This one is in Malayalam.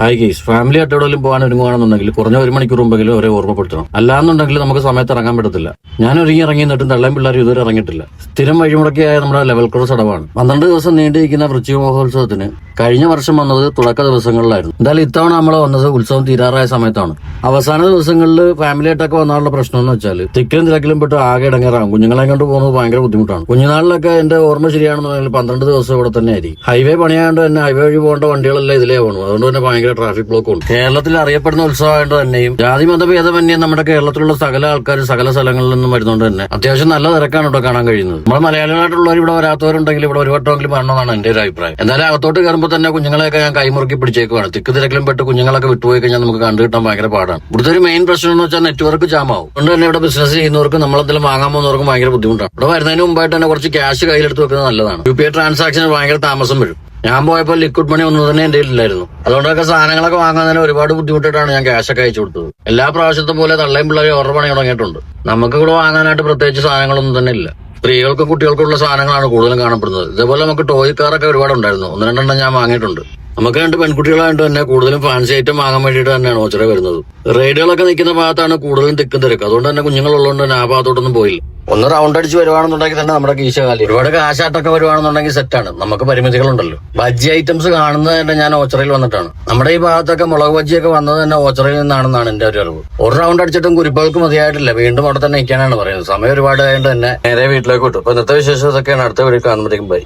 ഹായ് ഗെയ്സ് ഫാമിലി ആയിട്ട് എവിടെയെങ്കിലും പോകാൻ ഒരുങ്ങുകയാണെന്നുണ്ടെങ്കിൽ കുറഞ്ഞ ഒരു മണിക്കൂർ മുമ്പെങ്കിലും അവരെ ഓർമ്മപ്പെടുത്തണം. അല്ലാന്നുണ്ടെങ്കിൽ നമുക്ക് സമയത്ത് ഇറങ്ങാൻ പറ്റത്തില്ല. ഞാൻ ഒരുങ്ങി ഇറങ്ങി നിന്നിട്ടും തള്ളയും പിള്ളേരും ഇതുവരെ ഇറങ്ങിയിട്ടില്ല. സ്ഥിരം വഴിമുടക്കിയായ നമ്മുടെ ലെവൽ ക്രോസ് അടവാണ് പന്ത്രണ്ട് ദിവസം നീണ്ടിരിക്കുന്ന വൃശ്ചിക മഹോത്സവത്തിന് കഴിഞ്ഞ വർഷം വന്നത് തുടക്ക ദിവസങ്ങളിലായിരുന്നു. എന്തായാലും ഇത്തവണ നമ്മൾ വന്നത് ഉത്സവം തീരാറായ സമയത്താണ്. അവസാന ദിവസങ്ങളിൽ ഫാമിലി ആയിട്ടൊക്കെ വന്നാലുള്ള പ്രശ്നം എന്ന് വെച്ചാൽ തിക്കിലും തിരക്കിലും പെട്ട് ആകെ ഇടങ്ങേറാകും. കുഞ്ഞുങ്ങളെ കൊണ്ട് പോകുന്നത് ഭയങ്കര ബുദ്ധിമുട്ടാണ്. കുഞ്ഞുനാളിലൊക്കെ എന്റെ ഓർമ്മ ശരിയാണെന്നുണ്ടെങ്കിൽ പന്ത്രണ്ട് ദിവസം ഇവിടെ തന്നെ ആയിരിക്കും. ഹൈവേ പണിയാണ്ട് തന്നെ ഹൈവേ വഴി പോകേണ്ട വണ്ടികളെല്ലാം ഇതിലേ പോകണം അതുകൊണ്ട് തന്നെ ഭയങ്കര ട്രാഫിക് ബ്ലോക്ക് ഉണ്ട് കേരളത്തിൽ അറിയപ്പെടുന്ന ഉത്സവമായിട്ട് തന്നെയും ജാതി മതഭേദമന്യേ നമ്മുടെ കേരളത്തിലുള്ള സകല ആൾക്കാർ സകല സ്ഥലങ്ങളിൽ നിന്നും വരുന്നതുകൊണ്ട് തന്നെ അത്യാവശ്യം നല്ല തിരക്കാണ് ഇവിടെ കാണാൻ കഴിയുന്നത്. നമ്മൾ മലയാളികളായിട്ടുള്ളവർ ഇവിടെ വരാത്തവരുണ്ടെങ്കിൽ ഇവിടെ ഒരു വട്ടമെങ്കിലും വരണമെന്നാണ് എന്റെ ഒരു അഭിപ്രായം. എന്നാലും അകത്തോട്ട് കയറുമ്പോൾ തന്നെ കുഞ്ഞുങ്ങളെയൊക്കെ ഞാൻ കൈമുറുക്കി പിടിച്ചേക്കുവാണ്. തിക്ക് തിരക്കിലും പെട്ട് കുഞ്ഞുങ്ങളൊക്കെ വിട്ടുപോയി കഴിഞ്ഞാൽ നമുക്ക് കണ്ടു കിട്ടാൻ ഭയങ്കര പാടാണ്. ഇവിടുത്തെ ഒരു മെയിൻ പ്രശ്നം എന്ന് വെച്ചാൽ നെറ്റ്വർക്ക് ജാമാവും അതുകൊണ്ട് തന്നെ ഇവിടെ ബിസിനസ് ചെയ്യുന്നവർക്ക് നമ്മളെന്തെങ്കിലും വാങ്ങാൻ പോകുന്നവർക്കും ഭയങ്കര ബുദ്ധിമുട്ടാണ്. ഇവിടെ വരുന്നതിന് മുമ്പായിട്ട് തന്നെ കുറച്ച് ക്യാഷ് കയ്യിലെടുത്ത് വെക്കുന്നത് നല്ലതാണ്. യു പി ഐ ട്രാൻസാക്ഷന് ഭയങ്കര താമസം വരും. ഞാൻ പോയപ്പോൾ ലിക്വിഡ് മണി ഒന്നും തന്നെ എന്റെ ഇല്ലായിരുന്നു അതുകൊണ്ടൊക്കെ സാധനങ്ങളൊക്കെ വാങ്ങാൻ ഒരുപാട് ബുദ്ധിമുട്ടിട്ടാണ് ഞാൻ ക്യാഷ് ഒക്കെ അയച്ചു കൊടുത്തത്. എല്ലാ പ്രാവശ്യത്തെ പോലെ തള്ളയും പിള്ളേരെ ഓർഡർ പണി തുടങ്ങിയിട്ടുണ്ട്. നമുക്ക് ഇവിടെ വാങ്ങാനായിട്ട് പ്രത്യേകിച്ച് സാധനങ്ങളൊന്നും തന്നെ ഇല്ല. സ്ത്രീകൾക്കും കുട്ടികൾക്കുള്ള സാധനങ്ങളാണ് കൂടുതലും കാണപ്പെടുന്നത്. ഇതേപോലെ നമുക്ക് ടോയ് കാറൊക്കെ ഒരുപാട് ഉണ്ടായിരുന്നു ഒന്ന് രണ്ടെണ്ണം ഞാൻ വാങ്ങിയിട്ടുണ്ട്. നമുക്ക് രണ്ട് പെൺകുട്ടികളായിട്ട് തന്നെ കൂടുതലും ഫാൻസി ഐറ്റം വാങ്ങാൻ വേണ്ടിയിട്ട് തന്നെയാണ് ഓച്ചറ വരുന്നത്. റൈഡുകളൊക്കെ നിൽക്കുന്ന ഭാഗത്താണ് കൂടുതലും തിക്കും തിരക്ക്. അതുകൊണ്ട് തന്നെ കുഞ്ഞുങ്ങളുള്ളതുകൊണ്ട് തന്നെ ആ ഭാഗത്തോട്ടൊന്നും പോയില്ല. ഒന്ന് റൗണ്ട് അടിച്ച് വരുവാണെന്നുണ്ടെങ്കിൽ തന്നെ നമ്മുടെ കീശകാലി. ഒരുപാട് കാശാട്ടൊക്കെ വരുവാണെന്നുണ്ടെങ്കിൽ സെറ്റാണ് നമുക്ക് പരിമിതികളുണ്ടല്ലോ. ബജ്ജി ഐറ്റംസ് കാണുന്നത് തന്നെ ഞാൻ ഓച്ചറയിൽ വന്നിട്ടാണ്. നമ്മുടെ ഈ ഭാഗത്തൊക്കെ മുളക് ബജ്ജിയൊക്കെ വന്നത് തന്നെ ഓച്ചറയിൽ നിന്നാണെന്നാണ് എന്റെ ഒരു അറിവ്. ഒരു റൗണ്ട് അടിച്ചിട്ടും കുരിപ്പുകൾക്ക് മതിയായിട്ടില്ല. വീണ്ടും അവിടെ തന്നെ നിൽക്കാനാണ് പറയുന്നത്. സമയം ഒരുപാട് ആയതുകൊണ്ട് തന്നെ നേരെ വീട്ടിലേക്ക് വിട്ടു. അപ്പൊ ഇന്നത്തെ വിശേഷം ഇതൊക്കെയാണ്. അടുത്ത വീട്ടിൽ കാണുമ്പോഴേക്കും ബൈ